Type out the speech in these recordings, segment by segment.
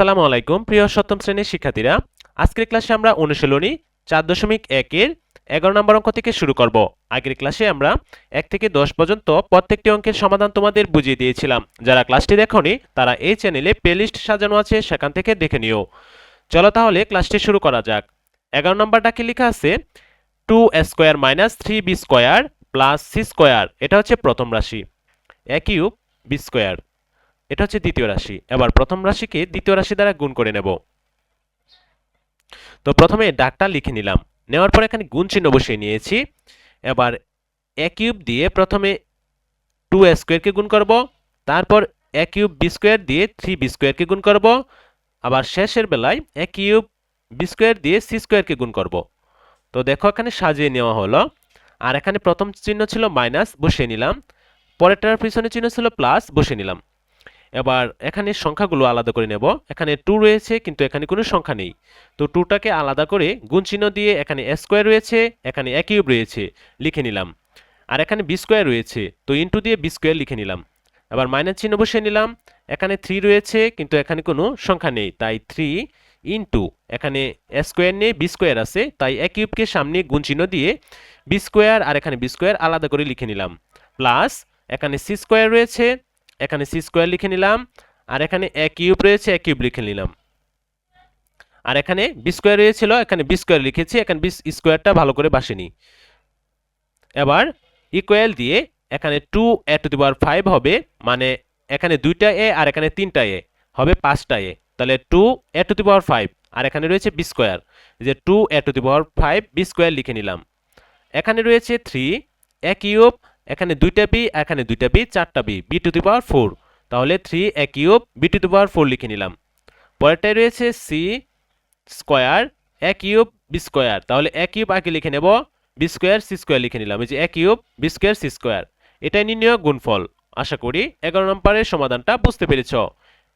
আসসালামু আলাইকুম, প্রিয় সপ্তম শ্রেণির শিক্ষার্থীরা। আজকের ক্লাসে আমরা অনুশীলনী চার দশমিক একের এগারো নম্বর অঙ্ক থেকে শুরু করব। আগের ক্লাসে আমরা এক থেকে দশ পর্যন্ত প্রত্যেকটি অঙ্কের সমাধান তোমাদের বুঝিয়ে দিয়েছিলাম। যারা ক্লাসটি দেখনি, তারা এই চ্যানেলে প্লেলিস্ট সাজানো আছে, সেখান থেকে দেখে নিও। চলো তাহলে ক্লাসটি শুরু করা যাক। এগারো নম্বরটা কি লেখা আছে, two square minus three B square plus C square. এটা হচ্ছে প্রথম রাশি। A B square. এটা হচ্ছে দ্বিতীয় রাশি। এবার প্রথম রাশিকে দ্বিতীয় রাশি দ্বারা গুণ করে নেব। তো প্রথমে ডাকটা লিখে নিলাম। নেওয়ার পর এখানে গুণ চিহ্ন বসিয়ে নিয়েছি। এবার এ কিউব দিয়ে প্রথমে টু এ স্কোয়ারকে গুণ করব। তারপর এ কিউব বি স্কোয়ার দিয়ে থ্রি বি স্কোয়ারকে গুণ করব। আবার শেষের বেলায় এ কিউব বি স্কোয়ার দিয়ে সি স্কোয়ারকে গুণ করব। তো দেখো এখানে সাজিয়ে নেওয়া হলো। আর এখানে প্রথম চিহ্ন ছিল মাইনাস, বসিয়ে নিলাম। পরেরটার পিছনে চিহ্ন ছিল প্লাস, বসিয়ে নিলাম। এবার এখানে সংখ্যাগুলো আলাদা করে নেব। এখানে টু রয়েছে, কিন্তু এখানে কোনো সংখ্যা নেই। তো টুটাকে আলাদা করে গুণ চিহ্ন দিয়ে এখানে স্কোয়ার রয়েছে, এখানে এ কিউব রয়েছে, লিখে নিলাম। আর এখানে বি স্কোয়ার রয়েছে, তো ইন্টু দিয়ে বি স্কোয়ার লিখে নিলাম। এবার মাইনাস চিহ্ন বসিয়ে নিলাম। এখানে থ্রি রয়েছে, কিন্তু এখানে কোনো সংখ্যা নেই। তাই থ্রি ইন্টু এখানে স্কোয়ার নেই বি স্কোয়ার আছে, তাই এ কিউবকে সামনে গুণ চিহ্ন দিয়ে বি স্কোয়ার আর এখানে বি স্কোয়ার আলাদা করে লিখে নিলাম। প্লাস এখানে সি স্কোয়ার রয়েছে এখানে সি স্কোয়ার লিখে নিলাম, আর এখানে এ কিউব রয়েছে এ কিউব লিখে নিলাম। আর এখানে বি স্কোয়ার রয়েছিল, এখানে বি স্কোয়ার লিখেছি, এখানে বি স্কোয়ারটা ভালো করে বাসেনি এবার ইকুয়াল দিয়ে এখানে two A to the power five হবে মানে এখানে দুইটা এ আর এখানে তিনটা এ হবে পাঁচটা এ তাহলে two A to the power five আর এখানে রয়েছে বি স্কোয়ার যে two A to the power five B square লিখে নিলাম। এখানে রয়েছে থ্রি এ কিউব এখানে দুইটা বি এখানে দুইটা বি চারটা B B to the power four তাহলে three A cube B to the power four লিখে নিলাম। পরেরটায় রয়েছে C square A cube B square তাহলে এ কিউব আগে লিখে নেব বি স্কোয়ার সি স্কোয়ার লিখে নিলাম। এই যে A cube B square C square এটাই নির্ণয় গুণফল। আশা করি এগারো নম্বরের সমাধানটা বুঝতে পেরেছ।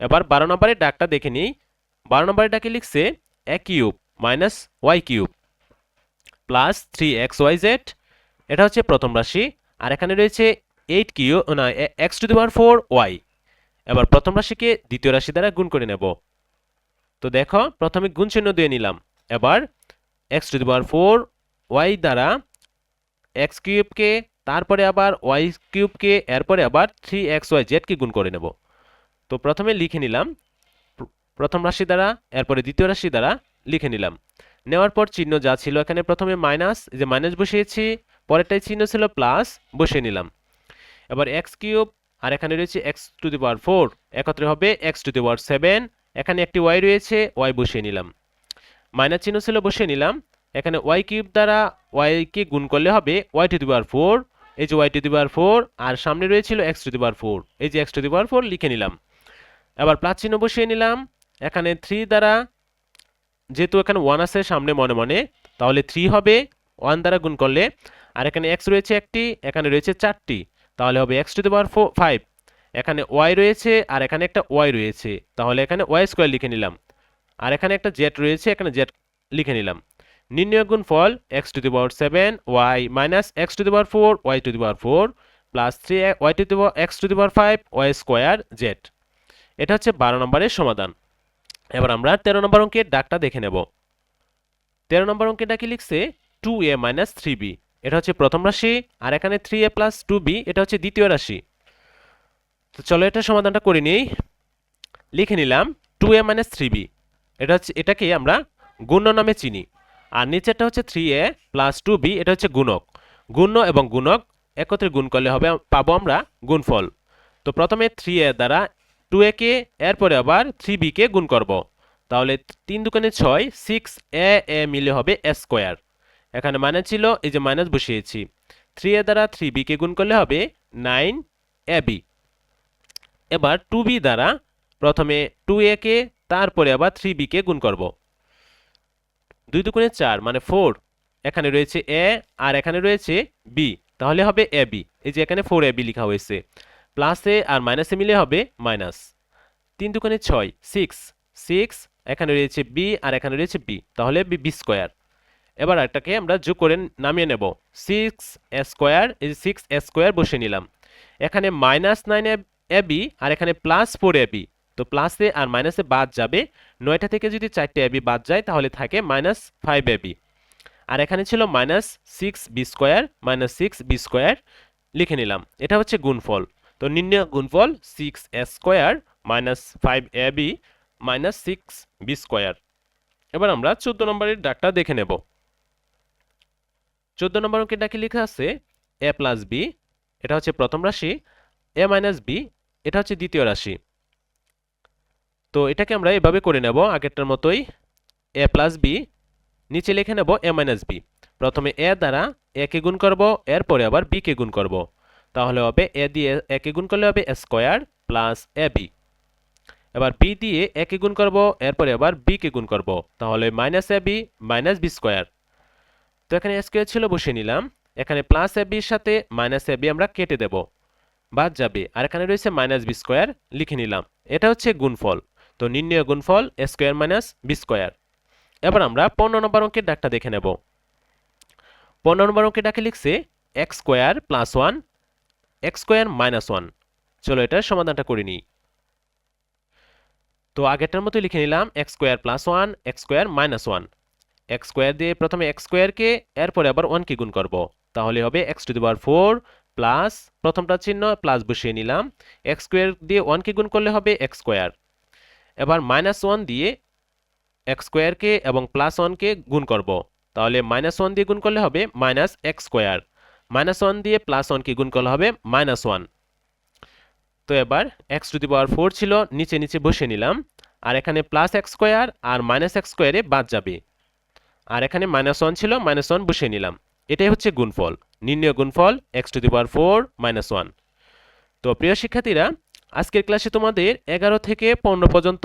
এবার বারো নম্বরের ডাকটা দেখে নিই। বারো নম্বরের ডাকে লিখছে A cube minus Y cube plus three X Y Z এটা হচ্ছে প্রথম রাশি। আর এখানে রয়েছে এইট কিউ না X to the power four Y এবার প্রথম রাশিকে দ্বিতীয় রাশি দ্বারা গুণ করে নেব। তো দেখো, প্রথমে গুণ চিহ্ন দিয়ে নিলাম। এবার X to the power four Y দ্বারা এক্স কিউবকে তারপরে আবার ওয়াই কিউবকে এরপরে আবার থ্রি এক্স ওয়াই জেডকে গুণ করে নেব। তো প্রথমে লিখে নিলাম প্রথম রাশি দ্বারা, এরপরে দ্বিতীয় রাশি দ্বারা লিখে নিলাম। নেওয়ার পর চিহ্ন যা ছিল এখানে প্রথমে মাইনাস যে মাইনাস বসিয়েছি পরেরটাই চিহ্ন ছিল প্লাস বসিয়ে নিলাম। এবার এক্স কিউব আর এখানে রয়েছে X to the power four একত্রে হবে X to the power seven এখানে একটি ওয়াই রয়েছে ওয়াই বসিয়ে নিলাম। মাইনাস চিহ্ন ছিল, বসিয়ে নিলাম। এখানে ওয়াই কিউব দ্বারা ওয়াইকে গুণ করলে হবে Y to the power four এই যে Y to the power four আর সামনে রয়েছিল X to the power four এই যে X to the power four লিখে নিলাম। এবার প্লাস চিহ্ন বসিয়ে নিলাম। এখানে থ্রি দ্বারা, যেহেতু এখানে ওয়ান আছে সামনে মনে মনে, তাহলে থ্রি হবে ওয়ান দ্বারা গুণ করলে আর এখানে এক্স রয়েছে একটি, এখানে রয়েছে চারটি, তাহলে হবে X to the power four five এখানে ওয়াই রয়েছে আর এখানে একটা ওয়াই রয়েছে, তাহলে এখানে ওয়াই স্কোয়ার লিখে নিলাম। আর এখানে একটা জেড রয়েছে, এখানে জেড লিখে নিলাম। নির্ণয় গুণ ফল X to the power seven Y minus X to the power four Y to the power four plus three Y to the power X to the power five Y square Z এটা হচ্ছে বারো নম্বরের সমাধান। এবার আমরা তেরো নম্বর অঙ্কের ডাকটা দেখে নেব। তেরো নম্বর অঙ্কের ডাকে লিখছে? Two A minus three B এটা হচ্ছে প্রথম রাশি, আর এখানে three A plus two B এটা হচ্ছে দ্বিতীয় রাশি। তো চলো এটা সমাধানটা করে নিই। লিখে নিলাম two A minus three B এটা হচ্ছে, এটাকে আমরা গুণ্য নামে চিনি। আর নিচেরটা হচ্ছে three A plus two B এটা হচ্ছে গুণক। গুণ্য এবং গুণক একত্রে গুণ করলে হবে, পাবো আমরা গুণফল। তো প্রথমে থ্রি এ দ্বারা টু এ কে, এরপরে আবার থ্রি বি কে গুণ করব। তাহলে তিন দোকানে ছয় সিক্স এ এ মিলে হবে এ স্কোয়ার এখানে মাইনাস ছিল, এই যে মাইনাস বসিয়েছি। থ্রি এ দ্বারা থ্রি বি কে গুণ করলে হবে নাইন এ বি এবার টু বি দ্বারা প্রথমে টু এ কে, তারপরে আবার থ্রি বি কে গুণ করব। দুই দুগুণে চার মানে ফোর এখানে রয়েছে এ আর এখানে রয়েছে বি তাহলে হবে এ বি এই যে এখানে ফোর এ বি লেখা হয়েছে। প্লাসে আর মাইনাসে মিলে হবে মাইনাস তিন দুগুণে ছয় সিক্স সিক্স এখানে রয়েছে বি আর এখানে রয়েছে বি তাহলে বি বি স্কোয়ার এবার এটাকে আমরা যোগ করে নামিয়ে নেব। সিক্স স্কোয়ার এই সিক্স স্কোয়ার বসে নিলাম। এখানে মাইনাস নাইন এবি আর এখানে প্লাস ফোর এবি তো প্লাসে আর মাইনাসে বাদ যাবে। নয়টা থেকে যদি চারটে এবি বাদ যায়, তাহলে থাকে মাইনাস ফাইভ এবি আর এখানে ছিল minus six B square minus six B square লিখে নিলাম। এটা হচ্ছে গুণফল। তো নির্ণয় গুণফল six square minus five A B minus six B square এবার আমরা চোদ্দ নম্বরের ডাকটা দেখে নেব। চোদ্দ নম্বর অঙ্কের ডাকে লেখা আছে, এ প্লাস বি এটা হচ্ছে প্রথম রাশি, এ মাইনাস বি এটা হচ্ছে দ্বিতীয় রাশি। তো এটাকে আমরা এভাবে করে নেব, আগেরটার মতোই, এ প্লাস বি নিচে লিখে নেব এ মাইনাস বি প্রথমে এ দ্বারা এ কে গুণ করব, এরপরে আবার বি কে গুণ করব। তাহলে হবে এ দিয়ে এ কে গুণ করলে হবে স্কোয়ার প্লাস এ বি এবার বি দিয়ে এ কে গুণ করব, এরপরে আবার বি কে গুণ করব। তাহলে minus A B minus B square তো এখানে স্কোয়ার ছিল বসিয়ে নিলাম। এখানে প্লাস এ বির সাথে মাইনাস এ বি আমরা কেটে দেব। বাদ যাবে। আর এখানে রয়েছে মাইনাস বি স্কোয়ার লিখে নিলাম। এটা হচ্ছে গুণফল। তো নির্ণয় গুণফল A square minus B square এবার আমরা পনেরো নম্বর অঙ্কের ডাকটা দেখে নেব। পনেরো নম্বর অঙ্কের ডাকে লিখছে X square plus one X square minus one চলো এটার সমাধানটা করে নিই। তো আগেরটার মতো লিখে নিলাম X square plus one X square minus one X square দিয়ে প্রথমে এক্স স্কোয়ারকে এরপরে আবার ওয়ানকে গুণ করব। তাহলে হবে X to the power four plus প্রথমটা চিহ্ন প্লাস বসিয়ে নিলাম। এক্স স্কোয়ার দিয়ে ওয়ানকে গুণ করলে হবে এক্স স্কোয়ার এবার মাইনাস ওয়ান দিয়ে এক্স স্কোয়ারকে এবং প্লাস ওয়ানকে গুণ করব। তাহলে মাইনাস ওয়ান দিয়ে গুণ করলে হবে minus X square minus one দিয়ে প্লাস ওয়ানকে গুণ করলে হবে মাইনাস ওয়ান তো এবার X to the power four ছিল, নিচে নিচে বসে নিলাম। আর এখানে প্লাস এক্স স্কোয়ার আর মাইনাস এক্স স্কোয়ারে বাদ যাবে। আর এখানে মাইনাস ওয়ান ছিল মাইনাস ওয়ান বসিয়ে নিলাম। এটাই হচ্ছে গুণফল। নির্ণয় গুণফল X to the power four minus one তো প্রিয় শিক্ষার্থীরা, আজকের ক্লাসে তোমাদের এগারো থেকে পনেরো পর্যন্ত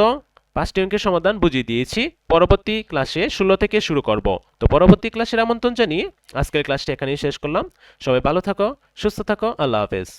পাঁচটি অঙ্কের সমাধান বুঝিয়ে দিয়েছি। পরবর্তী ক্লাসে ষোলো থেকে শুরু করব। তো পরবর্তী ক্লাসের আমন্ত্রণ জানিয়ে আজকের ক্লাসটি এখানেই শেষ করলাম। সবাই ভালো থাকো, সুস্থ থাকো, আল্লাহ হাফেজ।